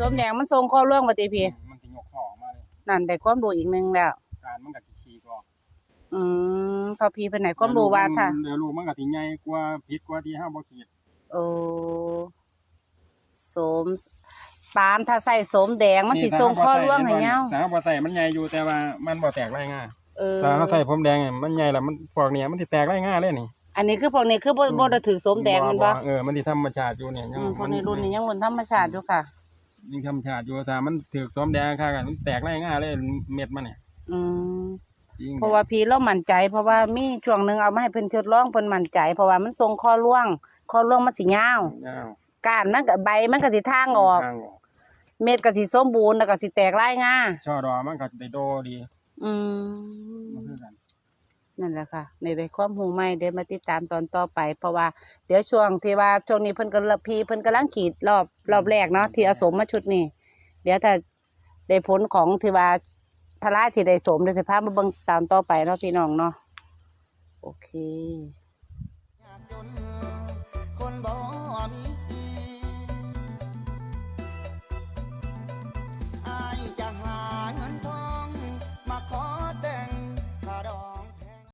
สมแดงมันทรงข้อเรื่องว่าติพี่มันสิยกข้อออกมาเลยนั่นได้ความรู้อีกหนึงแล้ว การมันก็สิฉีกออกอืมพอพี่เพิ่นให้ความรู้ว่าถ้าเดี๋ยวลูกมันก็สิใหญ่กว่าผิดกว่าที่เฮาบ่คิดโอ้สมปาล์มถ้าใส่สมแดงมันสิทรงข้อร่วงให้ยาวถ้าเฮาบ่ใส่มันใหญ่อยู่แต่ว่ามันบ่แตกรายง่ายเออถ้าเฮาใส่ผมแดงเนี่ยมันใหญ่แล้วมันพวกเนี้มันสิแตกรายง่ายเลยนี่อันนี้คือพวกนี้คือบ่บ่ได้ถือสมแดงแมันบ่เออมันสิธรรมชาติอยู่เนี่ยอืมพวกนี้รุ่นนี้ยังรุ่นธรรมชาติอยู่ค่ะ ยังธรรมชาติอยู่ถ้ามันถือสมแดงค่ากันมันแตกรายง่ายเลยเม็ดมันเนี่ยอืมจริงเพราะว่าพี่เรามั่นใจ เพราะว่ามีช่วงหนึงเอามาให้เพิ่นทดลองเพิ่นมั่นใจ เพราะว่ามันทรงข้อร่วงข้อร่วงมันสิยาวยาวก้านมันก็ใบมันก็สิทางออก ทางออกเม็ดก็สิสมบูรณ์แล้วก็สิแตกรายง่าช่อดอกมันก็ได้โดดีอืม มันคือกัน นั่นแหละค่ะในได้ความรู้ใหม่เดี๋ยวมาติดตามตอนต่อไป เพราะว่าเดี๋ยวช่วงที่ว่าช่วงนี้เพิ่นก็รังพีเพิ่นกำลังขีดรอบรอบแรกเนาะที่เอาสมมาชุดนี้ เดี๋ยวถ้าได้ผลของที่ว่าทลายที่ได้สมเดี๋ยวสิพามาเบิ่งตามต่อไปเนาะพี่น้องเนาะโอเค